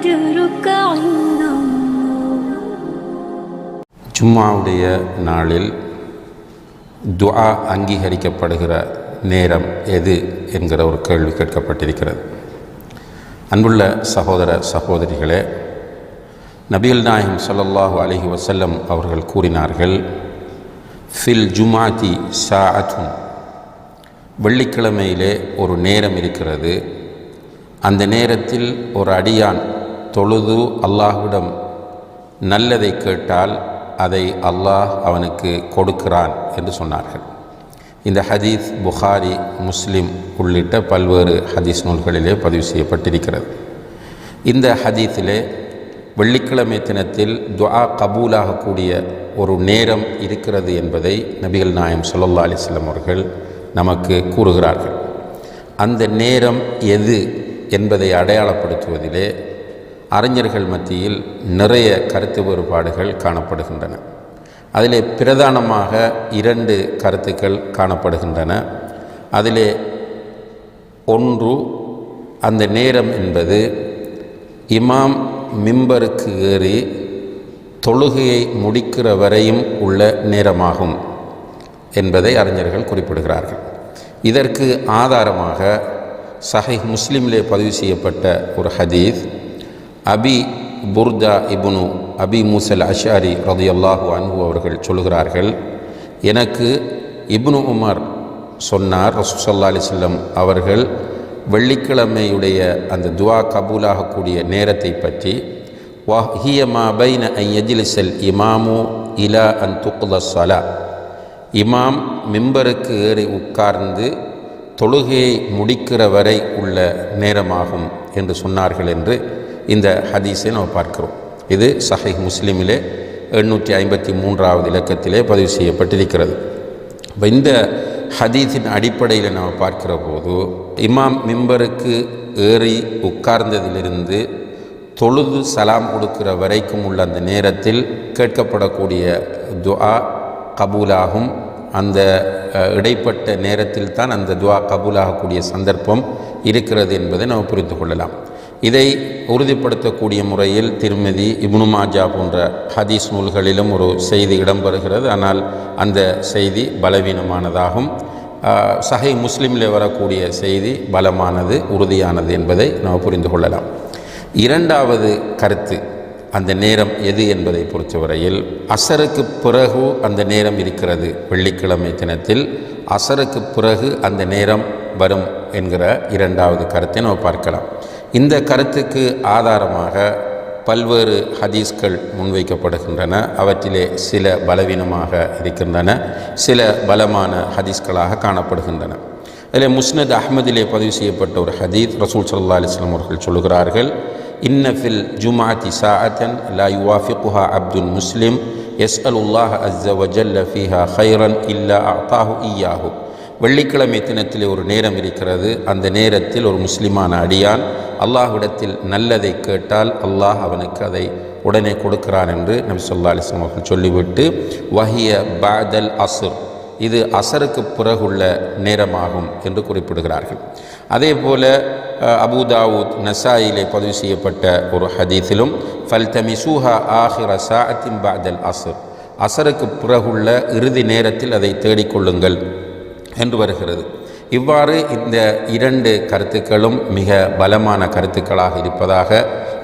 أجرك عند الله ஜும்மாவுடைய நாளில் துஆ அங்கீகரிக்கப்படுகிற நேரம் எது என்கிற ஒரு கேள்வி கேட்கப்பட்டிருக்கிறது அன்புள்ள சகோதர சகோதரிகளே நபிகள் நாயகம் ஸல்லல்லாஹு அலைஹி வஸல்லம் அவர்கள் கூறினார்கள் ஃபில் ஜுமாதி சாஅத்துன் வெள்ளிக்கிழமையிலே ஒரு நேரம் இருக்கிறது அந்த நேரத்தில் ஒரு அடியான் தொழுது அல்லாஹ்விடம் நல்லதை கேட்டால் அதை அல்லாஹ் அவனுக்கு கொடுக்கிறான் என்று சொன்னார்கள். இந்த ஹதீஸ் புகாரி முஸ்லிம் உள்ளிட்ட பல்வேறு ஹதீஸ் நூல்களிலே பதிவு செய்யப்பட்டிருக்கிறது. இந்த ஹதீஸிலே வெள்ளிக்கிழமை தினத்தில் துஆ கபூலாகக்கூடிய ஒரு நேரம் இருக்கிறது என்பதை நபிகள் நாயம் ஸல்லல்லாஹு அலிஸ்லம் அவர்கள் நமக்கு கூறுகிறார்கள். அந்த நேரம் எது என்பதை அடையாளப்படுத்துவதிலே அறிஞர்கள் மத்தியில் நிறைய கருத்து வேறுபாடுகள் காணப்படுகின்றன. அதிலே பிரதானமாக இரண்டு கருத்துக்கள் காணப்படுகின்றன. அதிலே ஒன்று அந்த நேரம் என்பது இமாம் மிம்பருக்கு ஏறி தொழுகையை முடிக்கிற வரையும் உள்ள நேரமாகும் என்பதை அறிஞர்கள் குறிப்பிடுகிறார்கள். இதற்கு ஆதாரமாக சஹை முஸ்லீமிலே பதிவு செய்யப்பட்ட ஒரு ஹதீஸ் அபி புர்தா இபுனு அபி மூசல் அஷாரி ரதியல்லாஹு அன்பு அவர்கள் சொல்கிறார்கள் எனக்கு இப்னு உமர் சொன்னார் ரசூசல்லா அலிசல்லம் அவர்கள் வெள்ளிக்கிழமையுடைய அந்த துவா கபூலாகக்கூடிய நேரத்தை பற்றி வஹியமா பைன ஐ யஜ்லிசல் இமாமு இலா அன் துக்குலசலா இமாம் மிம்பருக்கு ஏறி உட்கார்ந்து தொழுகையை முடிக்கிற வரை உள்ள நேரமாகும் என்று சொன்னார்கள் என்று இந்த ஹதீஸை நம்ம பார்க்கிறோம். இது சஹை முஸ்லீமிலே எண்ணூற்றி ஐம்பத்தி மூன்றாவது இலக்கத்திலே பதிவு செய்யப்பட்டிருக்கிறது. இப்போ இந்த ஹதீஸின் அடிப்படையில் நாம் பார்க்கிற போது இமாம் மிம்பருக்கு ஏறி உட்கார்ந்ததிலிருந்து தொழுது சலாம் கொடுக்கிற வரைக்கும் உள்ள அந்த நேரத்தில் கேட்கப்படக்கூடிய துஆ கபூலாகும். அந்த இடைப்பட்ட நேரத்தில் தான் அந்த துவா கபூலாகக்கூடிய சந்தர்ப்பம் இருக்கிறது என்பதை நாம் புரிந்து கொள்ளலாம். இதை உறுதிப்படுத்தக்கூடிய முறையில் திருமதி இப்னு மாஜா போன்ற ஹதீஸ் நூல்களிலும் ஒரு செய்தி இடம்பெறுகிறது. ஆனால் அந்த செய்தி பலவீனமானதாகும். சகை சஹை வரக்கூடிய செய்தி பலமானது உறுதியானது என்பதை நாம் புரிந்து கொள்ளலாம். இரண்டாவது கருத்து அந்த நேரம் எது என்பதை பொறுத்தவரையில் அசருக்கு பிறகு அந்த நேரம் இருக்கிறது. வெள்ளிக்கிழமை தினத்தில் அசருக்கு பிறகு அந்த நேரம் வரும் என்கிற இரண்டாவது கருத்தை நாம் பார்க்கலாம். இந்த கருத்துக்கு ஆதாரமாக பல்வேறு ஹதீஸ்கள் முன்வைக்கப்படுகின்றன. அவற்றிலே சில பலவீனமாக இருக்கின்றன. சில பலமான ஹதீஸ்களாக காணப்படுகின்றன. அதில் முஸ்னத் அஹ்மதிலே பதிவு செய்யப்பட்ட ஒரு ஹதீஸ் ரசூல் சல்லா அலிஸ்லாம் அவர்கள் சொல்கிறார்கள் இன்னஃபில் ஜுமாத்தி சாஅத்தன் லா யுவாஃபிகுஹா அப்துல் முஸ்லிம் யஸ்அலுல்லாஹ் அஸ்ஸ வஜல்ல ஃபீஹா ஹைரன் இல்லா அத்தாஹு ஈயாஹு. வெள்ளிக்கிழமை தினத்தில் ஒரு நேரம் இருக்கிறது. அந்த நேரத்தில் ஒரு முஸ்லிமான அடியான் அல்லாஹ்விடத்தில் நல்லதை கேட்டால் அல்லாஹ் அவனுக்கு அதை உடனே கொடுக்கிறான் என்று நபி சொல்லா அலிஸ்லாம் அவர்கள் சொல்லிவிட்டு வஹிய பாதல் அசுர் இது அசருக்கு பிறகுள்ள நேரமாகும் என்று குறிப்பிடுகிறார்கள். அதே போல அஹ், அபூ தாவூத் நசாயிலே பதிவு செய்யப்பட்ட ஒரு ஹதீஸிலும் ஃபல்தமிசூஹா ஆஹிர சாஅத்தின் பாதல் அசுர் அசருக்கு பிறகுள்ள இறுதி நேரத்தில் அதை தேடிக்கொள்ளுங்கள் என்று வருகிறது. இவ்வாறு இந்த இரண்டு கருத்துக்களும் மிக பலமான கருத்துக்களாக இருப்பதாக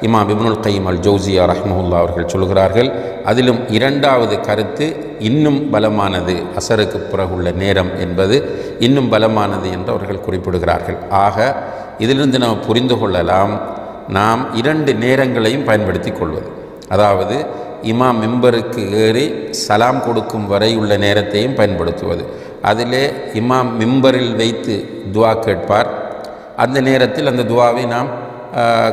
இமாம் இப்னுல் கைம் அல் ஜோசியா ரஹ்மஹுல்லா அவர்கள் சொல்கிறார்கள். அதிலும் இரண்டாவது கருத்து இன்னும் பலமானது அசருக்கு பிறகுள்ள நேரம் என்பது இன்னும் பலமானது என்று அவர்கள் குறிப்பிடுகிறார்கள். ஆக இதிலிருந்து நாம் புரிந்து கொள்ளலாம் நாம் இரண்டு நேரங்களையும் பயன்படுத்தி கொள்வது. அதாவது இமாம் மெம்பருக்கு ஏறி சலாம் கொடுக்கும் வரை உள்ள நேரத்தையும் பயன்படுத்துவது. அதிலே இமாம் மிம்பரில் வைத்து துவா கேட்பார். அந்த நேரத்தில் அந்த துவாவை நாம்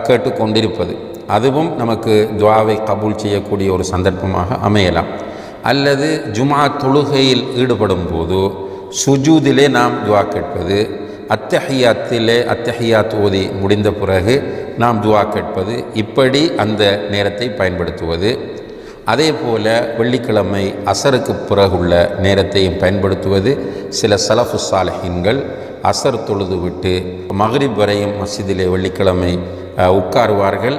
கேட்டுக்கொண்டிருப்பது. அதுவும் நமக்கு துவாவை கபூல் செய்யக்கூடிய ஒரு சந்தர்ப்பமாக அமையலாம். அல்லது ஜுமா தொழுகையில் ஈடுபடும் போது சுஜூதிலே நாம் துவா கேட்பது அத்தஹியாத்திலே அத்தஹியாத் ஓதி முடிந்த பிறகு நாம் துவா கேட்பது இப்படி அந்த நேரத்தை பயன்படுத்துவது. அதே போல் வெள்ளிக்கிழமை அசருக்கு பிறகுள்ள நேரத்தையும் பயன்படுத்துவது சில சலஃபு சாலஹின்கள். அசர் தொழுது விட்டு மகரிப் வரையும் மசிதிலே வெள்ளிக்கிழமை உட்காருவார்கள்.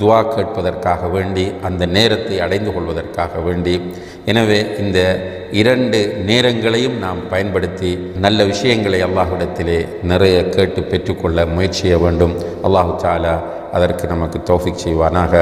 துவா கேட்பதற்காக வேண்டி அந்த நேரத்தை அடைந்து கொள்வதற்காக வேண்டி. எனவே இந்த இரண்டு நேரங்களையும் நாம் பயன்படுத்தி நல்ல விஷயங்களை அல்லாஹிடத்திலே நிறைய கேட்டு பெற்றுக்கொள்ள முயற்சிய வேண்டும். அல்லாஹு சாலா அதற்கு நமக்கு தோஃபிக் செய்வானாக.